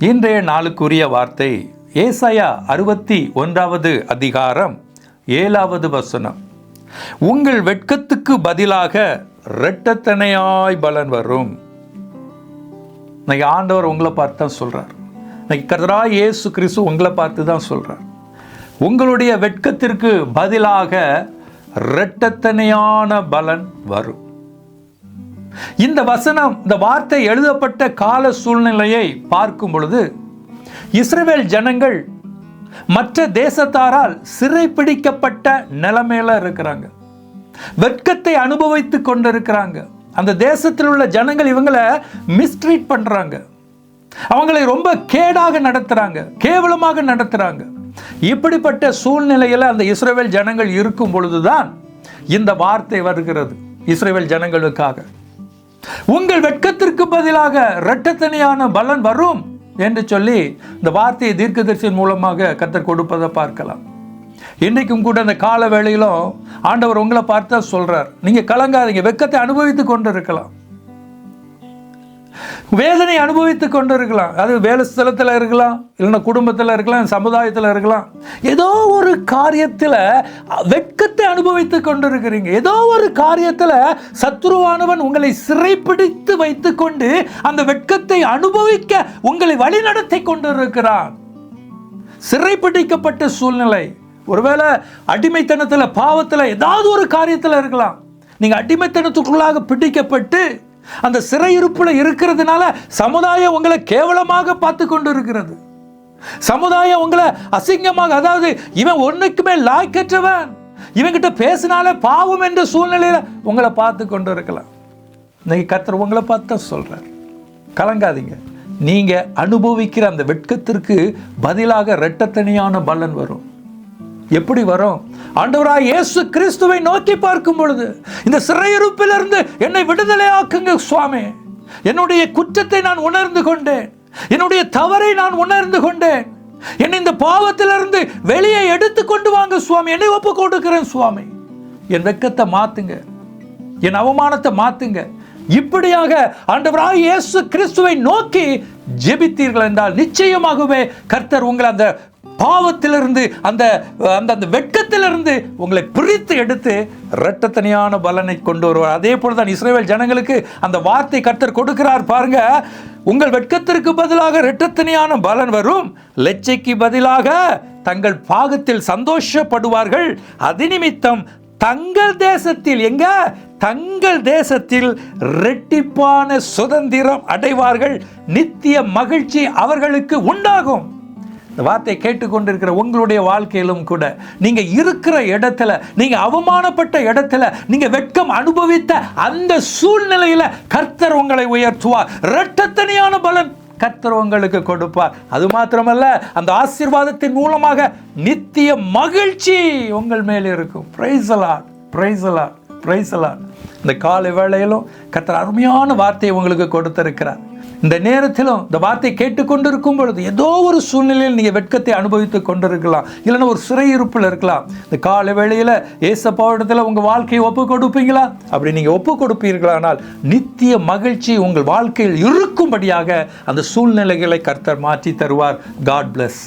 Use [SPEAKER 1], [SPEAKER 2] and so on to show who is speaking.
[SPEAKER 1] இன்றைய நாளுக்குரிய வார்த்தை ஏசாயா அறுபத்தி ஒன்றாவது அதிகாரம் ஏழாவது வசனம். உங்கள் வெட்கத்துக்கு பதிலாக இரட்டத்தனையாய் பலன் வரும். இன்னைக்கு ஆண்டவர் உங்களை பார்த்து தான் சொல்றார். இன்னைக்கு கதரா இயேசு கிறிஸ்து உங்களை பார்த்து தான் சொல்றார். உங்களுடைய வெட்கத்திற்கு பதிலாக இரட்டத்தனையான பலன் வரும். இந்த வசனம் இந்த வார்த்தை எழுதப்பட்ட கால சூழ்நிலையை பார்க்கும் பொழுது இஸ்ரேல் ஜனங்கள் மற்ற தேசத்தாரால் சிறைப்பிடிக்கப்பட்ட நிலைமையில இருக்கிறாங்க. வெட்கத்தை அனுபவித்து கொண்டிருக்கிறாங்க. அந்த தேசத்தில் உள்ள ஜனங்கள் இவங்களை மிஸ்ட்ரீட் பண்றாங்க. அவங்களை ரொம்ப கேடாக நடத்துறாங்க கேவலமாக நடத்துறாங்க. இப்படிப்பட்ட சூழ்நிலையில் அந்த இஸ்ரேல் ஜனங்கள் இருக்கும் பொழுதுதான் இந்த வார்த்தை வருகிறது இஸ்ரேல் ஜனங்களுக்காக. உங்கள் வெட்கத்திற்கு பதிலாக இரட்டத்தனையான பலன் வரும் என்று சொல்லி இந்த வார்த்தையை தீர்க்கதரிசியின் மூலமாக கத்தர் கொடுப்பதை பார்க்கலாம். இன்றைக்கும் கூட அந்த கால வேளையிலும் ஆண்டவர் உங்களை பார்த்தா சொல்றார். நீங்க கலங்காதீங்க. வெட்கத்தை அனுபவித்து கொண்டு இருக்கலாம் வேதனை அனுபவித்து கொண்டு இருக்கலாம் அது வேலை ஸ்தலத்தில் இருக்கலாம் இல்லைன்னா குடும்பத்தில் இருக்கலாம் சமுதாயத்தில் இருக்கலாம். ஏதோ ஒரு காரியத்தில் வெட்கத்தை அனுபவித்து கொண்டு இருக்கிறீங்க ஏதோ ஒரு காரியத்தில் சத்ருவானவன் உங்களை சிறைப்பிடித்து வைத்துக்கொண்டு அந்த வெட்கத்தை அனுபவிக்க உங்களை வழிநடத்தி கொண்டு இருக்கிறான் சிறைப்பிடிக்கப்பட்ட சூழ்நிலை. ஒருவேளை அடிமைத்தனத்தில் பாவத்தில் ஏதாவது ஒரு காரியத்தில் இருக்கலாம். நீங்கள் அடிமைத்தனத்துக்குள்ளாக பிடிக்கப்பட்டு அந்த சிறையிருப்பில் இருக்கிறதுனால சமுதாயம் உங்களை கேவலமாக பார்த்து கொண்டு இருக்கிறது சமுதாயம் உங்களை அசிங்கமாக அதாவது இவன் ஒன்றுக்குமே லாய்க்கற்றவன். இவன்கிட்ட பேசினாலே பாவம் என்ற சூழ்நிலையில உங்களை பார்த்து கொண்டு இருக்கலாம் இன்னைக்கு கத்துற உங்களை பார்த்து தான் சொல்றார். கலங்காதீங்க. நீங்கள் அனுபவிக்கிற அந்த வெட்கத்திற்கு பதிலாக இரட்டத்தனியான பலன் வரும். எப்படி வரும்? ஆண்டவராக இயேசு கிறிஸ்துவை நோக்கி பார்க்கும் பொழுது இந்த சிறையிருப்பிலிருந்து என்னை விடுதலை ஆக்குங்க சுவாமி. என்னுடைய குற்றத்தை நான் உணர்ந்து கொண்டேன். என்னுடைய தவறை நான் உணர்ந்து கொண்டேன். என்னை இந்த பாவத்திலிருந்து வெளியே எடுத்து கொண்டு வாங்க சுவாமி. என்னை ஒப்பு கொடுக்கிறேன் சுவாமி. என் வெக்கத்தை மாத்துங்க. என் அவமானத்தை மாத்துங்க. இப்படியாக ஆண்டவராக இயேசு கிறிஸ்துவை நோக்கி ஜெபித்தீர்கள் என்றால் நிச்சயமாகவே கர்த்தர் உங்களை அந்த பாவத்திலிருந்து அந்த அந்த அந்த வெட்கத்திலிருந்து உங்களை பிரித்து எடுத்து இரட்டத்தனியான பலனை கொண்டு வருவார். அதே போல தான் இஸ்ரேல் ஜனங்களுக்கு அந்த வார்த்தை கர்த்தர் கொடுக்கிறார் பாருங்க. உங்கள் வெட்கத்திற்கு பதிலாக இரட்டத்தனியான பலன் வரும். லெச்சைக்கு பதிலாக தங்கள் பாகத்தில் சந்தோஷப்படுவார்கள். அது நிமித்தம் தங்கள் தேசத்தில் எங்க? தங்கள் தேசத்தில் ரெட்டிப்பான சுதந்திரம் அடைவார்கள். நித்திய மகிழ்ச்சி அவர்களுக்கு உண்டாகும். இந்த வார்த்தையை கேட்டுக்கொண்டிருக்கிற உங்களுடைய வாழ்க்கையிலும் கூட நீங்க இருக்கிற இடத்துல நீங்க அவமானப்பட்ட இடத்துல நீங்க வெட்கம் அனுபவித்த அந்த சூழ்நிலையில கர்த்தர் உங்களை உயர்த்துவார். இரட்டத்தனியான பலன் கர்த்தர் உங்களுக்கு கொடுப்பார். அது மாத்திரமல்ல அந்த ஆசீர்வாதத்தின் மூலமாக நித்திய மகிழ்ச்சி உங்கள் மேலே இருக்கும். பிரைசலாட் பிரைசலாட் பிரைசலாட் இந்த காலை வேளையிலும் கர்த்தர் அருமையான வார்த்தையை உங்களுக்கு கொடுத்திருக்கிறார். இந்த நேரத்திலும் இந்த வார்த்தை கேட்டுக்கொண்டிருக்கும் பொழுது ஏதோ ஒரு சூழ்நிலையில் நீங்கள் வெட்கத்தை அனுபவித்து கொண்டிருக்கலாம். இல்லைன்னா ஒரு சிறையிருப்பில் இருக்கலாம். இந்த கால வேளையில் ஏசப்பாவிடத்தில் உங்கள் வாழ்க்கையை ஒப்பு கொடுப்பீங்களா? அப்படி நீங்கள் ஒப்பு கொடுப்பீர்களானால் நித்திய மகிழ்ச்சி உங்கள் வாழ்க்கையில் இருக்கும்படியாக அந்த சூழ்நிலைகளை கர்த்தர் மாற்றி தருவார். God plus